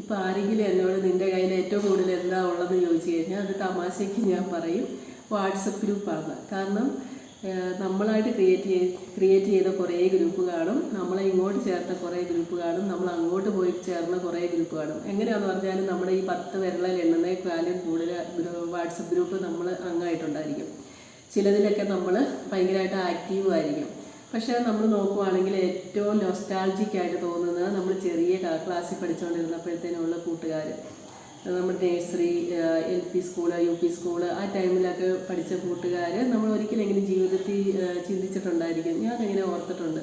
ഇപ്പം ആരെങ്കിലും എന്നോട് നിന്റെ കയ്യിൽ ഏറ്റവും കൂടുതൽ എന്താ ഉള്ളതെന്ന് ചോദിച്ചു കഴിഞ്ഞാൽ അത് തമാശയ്ക്ക് ഞാൻ പറയും. വാട്സപ്പ് ഗ്രൂപ്പാണ് കാരണം നമ്മളായിട്ട് ക്രിയേറ്റ് ചെയ്ത് ക്രിയേറ്റ് ചെയ്ത കുറേ ഗ്രൂപ്പ് കാണും നമ്മളെ ഇങ്ങോട്ട് ചേർത്ത കുറേ ഗ്രൂപ്പ് കാണും നമ്മൾ അങ്ങോട്ട് പോയി ചേർന്ന കുറേ ഗ്രൂപ്പ് കാണും എങ്ങനെയാണെന്ന് പറഞ്ഞാൽ നമ്മുടെ ഈ പത്ത് വിരളിൽ എണ്ണുന്നേക്കാളും കൂടുതൽ വാട്സപ്പ് ഗ്രൂപ്പ് നമ്മൾ അംഗമായിട്ടുണ്ടായിരിക്കും. ചിലതിലൊക്കെ നമ്മൾ ഭയങ്കരമായിട്ട് ആക്റ്റീവ് ആയിരിക്കും. പക്ഷേ നമ്മൾ നോക്കുവാണെങ്കിൽ ഏറ്റവും നൊസ്റ്റാൾജിക് ആയിട്ട് തോന്നുന്നത് നമ്മൾ ചെറിയ ക്ലാസ്സിൽ പഠിച്ചുകൊണ്ടിരുന്നപ്പോഴത്തേനുള്ള കൂട്ടുകാർ. നമ്മുടെ nursery L P school U P school ആ ടൈമിലൊക്കെ പഠിച്ച കൂട്ടുകാർ നമ്മൾ ഒരിക്കലെങ്കിലും ജീവിതത്തിൽ ചിന്തിച്ചിട്ടുണ്ടായിരിക്കും. ചിന്തിച്ചിട്ടുണ്ടായിരിക്കും ഞാനങ്ങനെ ഓർത്തിട്ടുണ്ട്.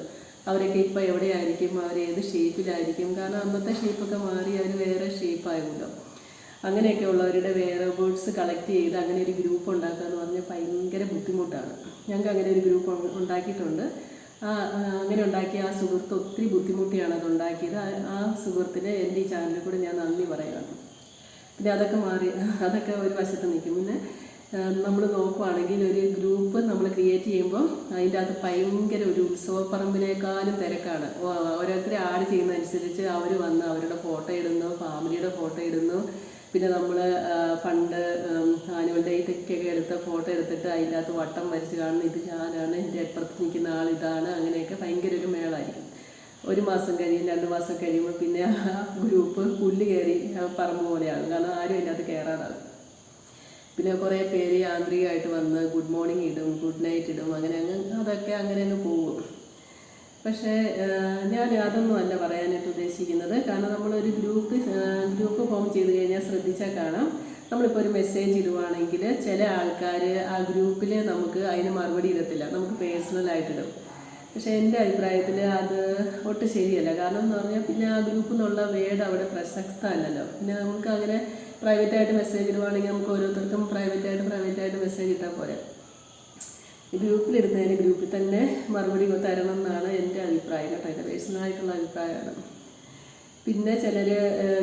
അവരൊക്കെ ഇപ്പോൾ എവിടെയായിരിക്കും? അവർ ഏത് ഷേപ്പിലായിരിക്കും കാരണം അന്നത്തെ ഷേപ്പൊക്കെ മാറി അവർ വേറെ ഷേപ്പായല്ലോ അങ്ങനെയൊക്കെ ഉള്ളവരുടെ വേറെ ബേർഡ്സ് കളക്ട് ചെയ്ത് അങ്ങനെ ഒരു ഗ്രൂപ്പ് ഉണ്ടാക്കുക എന്ന് പറഞ്ഞാൽ ഭയങ്കര ബുദ്ധിമുട്ടാണ്. ഞങ്ങൾക്ക് അങ്ങനെ ഒരു ഗ്രൂപ്പ് ഉണ്ടാക്കിയിട്ടുണ്ട്. അങ്ങനെ ഉണ്ടാക്കിയ ആ സുഹൃത്ത് ഒത്തിരി ബുദ്ധിമുട്ടിയാണ് അത് ഉണ്ടാക്കിയത്. ആ- സുഹൃത്തിന് എന്റെ ഈ ചാനലിൽ കൂടെ ഞാൻ നന്ദി പറയുകയാണ്. പിന്നെ അതൊക്കെ മാറി അതൊക്കെ ഒരു വശത്ത് നിൽക്കും. പിന്നെ നമ്മൾ നോക്കുവാണെങ്കിൽ ഒരു ഗ്രൂപ്പ് നമ്മൾ ക്രിയേറ്റ് ചെയ്യുമ്പോൾ അതിന്റെ അകത്ത് ഭയങ്കര ഒരു ഉത്സവപ്പറമ്പിനേക്കാളും തിരക്കാണ്. ഓരോരുത്തരെ ആഡ് ചെയ്യുന്നതനുസരിച്ച് അവർ വന്ന് അവരുടെ ഫോട്ടോ ഇടുന്നു ഫാമിലിയുടെ ഫോട്ടോ ഇടുന്നു. പിന്നെ നമ്മൾ ഡേറ്റൊക്കെ എടുത്ത ഫോട്ടോ എടുത്തിട്ട് അതിന്റെ അകത്ത് വട്ടം വരച്ച് കാണുന്ന ഇത് ഞാനാണ് എന്റെ അപ്പുറത്ത് നിൽക്കുന്ന ആൾ ഇതാണ് അങ്ങനെയൊക്കെ ഭയങ്കര ഒരു മേളായിരിക്കും. ഒരു മാസം കഴിയും രണ്ട് മാസം കഴിയുമ്പോൾ പിന്നെ ആ ഗ്രൂപ്പ് പുല്ല് കയറി പറമ്പ് പോലെയാകും. കാരണം ആരും അതിനകത്ത് കയറാതാകും പിന്നെ കുറേ പേര് യാന്ത്രികമായിട്ട് വന്ന് ഗുഡ് മോർണിംഗ് ഇടും ഗുഡ് നൈറ്റ് ഇടും അങ്ങനെ അങ്ങ് അതൊക്കെ അങ്ങനെ അങ്ങ് പോകും. പക്ഷേ ഞാൻ അതൊന്നും അല്ല പറയാനായിട്ട് ഉദ്ദേശിക്കുന്നത്. കാരണം നമ്മളൊരു ഗ്രൂപ്പ് ഗ്രൂപ്പ് ഫോം ചെയ്ത് കഴിഞ്ഞാൽ ശ്രദ്ധിച്ചാൽ കാണാം. നമ്മളിപ്പോൾ ഒരു മെസ്സേജ് ഇടുവാണെങ്കിൽ ചില ആൾക്കാർ ആ ഗ്രൂപ്പിൽ നമുക്ക് അതിന് മറുപടി ഇടത്തില്ല. നമുക്ക് പേഴ്സണലായിട്ട് ഇടും പക്ഷേ എന്റെ അഭിപ്രായത്തിൽ അത് ഒട്ടും ശരിയല്ല. കാരണം എന്ന് പറഞ്ഞാൽ പിന്നെ ആ ഗ്രൂപ്പിൽ നിന്നുള്ള വേർഡ് അവിടെ പ്രസക്തമല്ലല്ലോ പിന്നെ നമുക്ക് അങ്ങനെ പ്രൈവറ്റ് ആയിട്ട് മെസ്സേജ് ഇടുവാണെങ്കിൽ നമുക്ക് ഓരോരുത്തർക്കും പ്രൈവറ്റ് ആയിട്ട് പ്രൈവറ്റ് ആയിട്ട് മെസ്സേജ് ഇട്ടാൽ പോരെ. ഗ്രൂപ്പിലിടുന്നതിന് ഗ്രൂപ്പിൽ തന്നെ മറുപടി തരണം എന്നാണ് എന്റെ അഭിപ്രായം കേട്ടോ. എന്റെ പേഴ്സണലായിട്ടുള്ള അഭിപ്രായമാണ്. പിന്നെ ചിലർ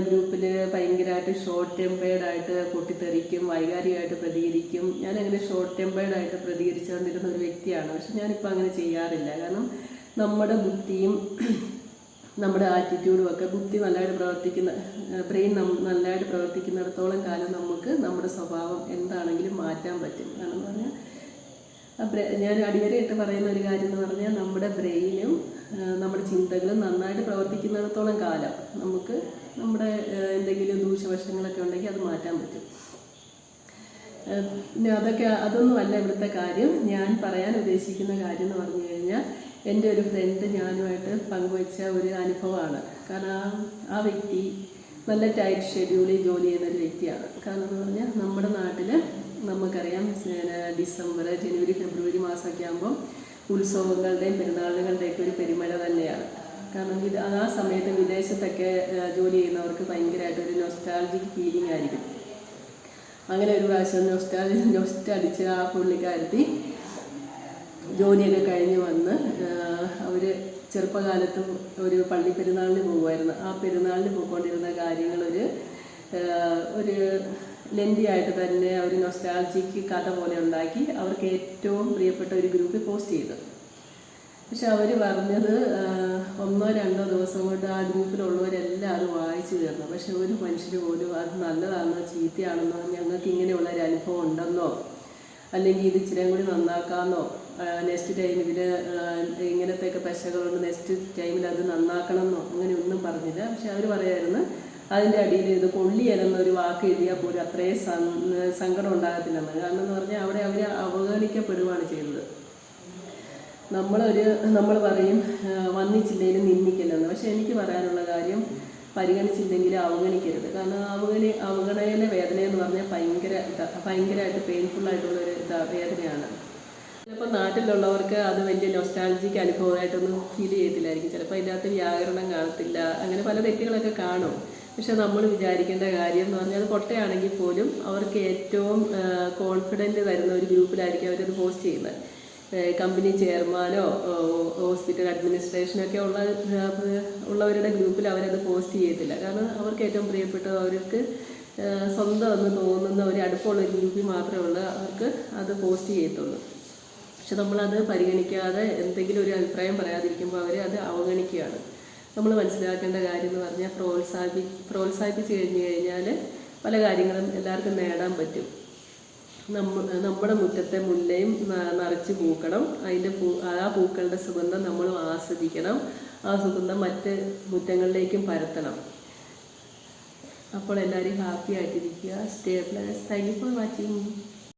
ഗ്രൂപ്പിൽ ഭയങ്കരമായിട്ട് ഷോർട്ട് ടെമ്പേർഡായിട്ട് പൊട്ടിത്തെറിക്കും വൈകാരികമായിട്ട് പ്രതികരിക്കും. ഞാൻ അങ്ങനെ ഷോർട്ട് ടെമ്പേർഡായിട്ട് പ്രതികരിച്ചുകൊണ്ടിരുന്ന ഒരു വ്യക്തിയാണ്. പക്ഷെ ഞാനിപ്പോൾ അങ്ങനെ ചെയ്യാറില്ല. കാരണം നമ്മുടെ ബുദ്ധിയും നമ്മുടെ ആറ്റിറ്റ്യൂഡും ഒക്കെ ബുദ്ധി നല്ലതായിട്ട് പ്രവർത്തിക്കുന്ന ബ്രെയിൻ നല്ലതായിട്ട് പ്രവർത്തിക്കുന്നിടത്തോളം കാലം നമുക്ക് നമ്മുടെ സ്വഭാവം എന്താണെങ്കിലും മാറ്റാൻ പറ്റും. കാരണം പറഞ്ഞാൽ ഞാൻ അടിവരയിട്ട് പറയുന്ന ഒരു കാര്യം എന്ന് പറഞ്ഞാൽ നമ്മുടെ ബ്രെയിനും നമ്മുടെ ചിന്തകൾ നന്നായിട്ട് പ്രവർത്തിക്കുന്നിടത്തോളം കാലം നമുക്ക് നമ്മുടെ എന്തെങ്കിലും ദൂഷ്യവശങ്ങളൊക്കെ ഉണ്ടെങ്കിൽ അത് മാറ്റാൻ പറ്റും. അതൊക്കെ അതൊന്നും അല്ല ഇവിടുത്തെ കാര്യം. ഞാൻ പറയാൻ ഉദ്ദേശിക്കുന്ന കാര്യം എന്ന് പറഞ്ഞു കഴിഞ്ഞാൽ എന്റെ ഒരു ഫ്രണ്ട് ഞാനുമായിട്ട് പങ്കുവച്ച ഒരു അനുഭവമാണ്. കാരണം ആ വ്യക്തി നല്ല ടൈറ്റ് ഷെഡ്യൂളിൽ ജോലി ചെയ്യുന്ന ഒരു വ്യക്തിയാണ്. കാരണം എന്ന് പറഞ്ഞാൽ നമ്മുടെ നാട്ടിൽ നമുക്കറിയാം ഡിസംബർ ജനുവരി ഫെബ്രുവരി മാസമൊക്കെ ആകുമ്പോൾ ഉത്സവങ്ങളുടെയും പെരുന്നാളുകളുടെയൊക്കെ ഒരു പെരുമഴ തന്നെയാണ്. കാരണം ഇത് ആ സമയത്ത് വിദേശത്തൊക്കെ ജോലി ചെയ്യുന്നവർക്ക് ഭയങ്കരമായിട്ട് ഒരു നൊസ്റ്റാൾജിക് ഫീലിംഗ് ആയിരിക്കും. അങ്ങനെ ഒരു പ്രാവശ്യം നൊസ്റ്റാൾജി നൊസ്റ്റ് അടിച്ച് ആ പുള്ളിക്കാരത്തി ജോലിയൊക്കെ കഴിഞ്ഞ് വന്ന് അവർ ചെറുപ്പകാലത്ത് ഒരു പള്ളി പെരുന്നാളിന് പോകുമായിരുന്നു. ആ പെരുന്നാളിന് പോയിക്കൊണ്ടിരുന്ന കാര്യങ്ങളൊരു ഒരു ലെൻതി ആയിട്ട് തന്നെ ഒരു നൊസ്റ്റാൾജിക്ക് കഥ പോലെ ഉണ്ടാക്കി അവർക്ക് ഏറ്റവും പ്രിയപ്പെട്ട ഒരു ഗ്രൂപ്പിൽ പോസ്റ്റ് ചെയ്തു പക്ഷെ അവർ പറഞ്ഞത് ഒന്നോ രണ്ടോ ദിവസം കൊണ്ട് ആ ഗ്രൂപ്പിലുള്ളവരെല്ലാം അത് വായിച്ചു തീർന്നു. പക്ഷെ ഒരു മനുഷ്യർ പോലും അത് നല്ലതാണെന്നോ ചീത്തയാണെന്നോ ഞങ്ങൾക്ക് ഇങ്ങനെയുള്ള ഒരു അനുഭവം ഉണ്ടെന്നോ അല്ലെങ്കിൽ ഇത് ഇച്ചിരിയും കൂടി നന്നാക്കാമെന്നോ നെക്സ്റ്റ് ടൈം ഇതിൽ ഇങ്ങനത്തെയൊക്കെ പശകളുണ്ട് നെക്സ്റ്റ് ടൈമിൽ അത് നന്നാക്കണമെന്നോ അങ്ങനെ ഒന്നും പറഞ്ഞില്ല. പക്ഷെ അവർ പറയായിരുന്നു അതിന്റെ അടിയിൽ ഇത് കൊള്ളിയലെന്നൊരു വാക്ക് എഴുതിയാൽ പോലും അത്രയും സങ്കടം ഉണ്ടാകത്തില്ലെന്ന് കാരണം എന്ന് പറഞ്ഞാൽ അവിടെ അവർ അവഗണിക്കപ്പെടുകയാണ് ചെയ്തത് നമ്മളൊരു നമ്മൾ പറയും വന്നിച്ചില്ലെങ്കിലും നിന്ദിക്കില്ലെന്ന്. പക്ഷെ എനിക്ക് പറയാനുള്ള കാര്യം പരിഗണിച്ചില്ലെങ്കിൽ അവഗണിക്കരുത്. കാരണം അവഗണി അവഗണയിലെ വേദന എന്ന് പറഞ്ഞാൽ ഭയങ്കര ഭയങ്കരമായിട്ട് ഒരു വേദനയാണ്. ചിലപ്പോൾ നാട്ടിലുള്ളവർക്ക് അത് വലിയ നൊസ്റ്റാലജിക്ക് അനുഭവമായിട്ടൊന്നും ഫീൽ ചെയ്യത്തില്ലായിരിക്കും. ചിലപ്പോൾ അതിന്റെ അകത്ത് വ്യാകരണം കാണത്തില്ല. അങ്ങനെ പല തെറ്റുകളൊക്കെ കാണും. പക്ഷെ നമ്മൾ വിചാരിക്കേണ്ട കാര്യം എന്ന് പറഞ്ഞാൽ പൊട്ടയാണെങ്കിൽ പോലും അവർക്ക് ഏറ്റവും കോൺഫിഡന്റ് തരുന്ന ഒരു ഗ്രൂപ്പിലായിരിക്കും അവരത് പോസ്റ്റ് ചെയ്യുന്നത്. കമ്പനി ചെയർമാനോ ഹോസ്പിറ്റൽ അഡ്മിനിസ്ട്രേഷനൊക്കെ ഉള്ള ഉള്ളവരുടെ ഗ്രൂപ്പിൽ അവരത് പോസ്റ്റ് ചെയ്യത്തില്ല. കാരണം അവർക്ക് ഏറ്റവും പ്രിയപ്പെട്ട അവർക്ക് സ്വന്തം എന്ന് തോന്നുന്ന ഒരു അടുപ്പമുള്ള ഒരു ഗ്രൂപ്പിൽ മാത്രമേ ഉള്ളൂ അവർക്ക് അത് പോസ്റ്റ് ചെയ്യത്തുള്ളൂ. പക്ഷെ നമ്മളത് പരിഗണിക്കാതെ എന്തെങ്കിലും ഒരു അഭിപ്രായം പറയാതിരിക്കുമ്പോൾ അവർ അത് അവഗണിക്കുകയാണ്. നമ്മൾ മനസ്സിലാക്കേണ്ട കാര്യം എന്ന് പറഞ്ഞാൽ പ്രോത്സാഹി പ്രോത്സാഹിപ്പിച്ച് കഴിഞ്ഞു കഴിഞ്ഞാൽ പല കാര്യങ്ങളും എല്ലാവർക്കും നേടാൻ പറ്റും. നമ്മ നമ്മുടെ മുറ്റത്തെ മുല്ലയും നിറച്ച് പൂക്കണം. അതിന്റെ പൂ ആ പൂക്കളുടെ സുഗന്ധം നമ്മൾ ആസ്വദിക്കണം. ആ സുഗന്ധം മറ്റ് മുറ്റങ്ങളിലേക്കും പരത്തണം. അപ്പോൾ എല്ലാവരും ഹാപ്പി ആയിട്ടിരിക്കുക. Stay plus thank you for watching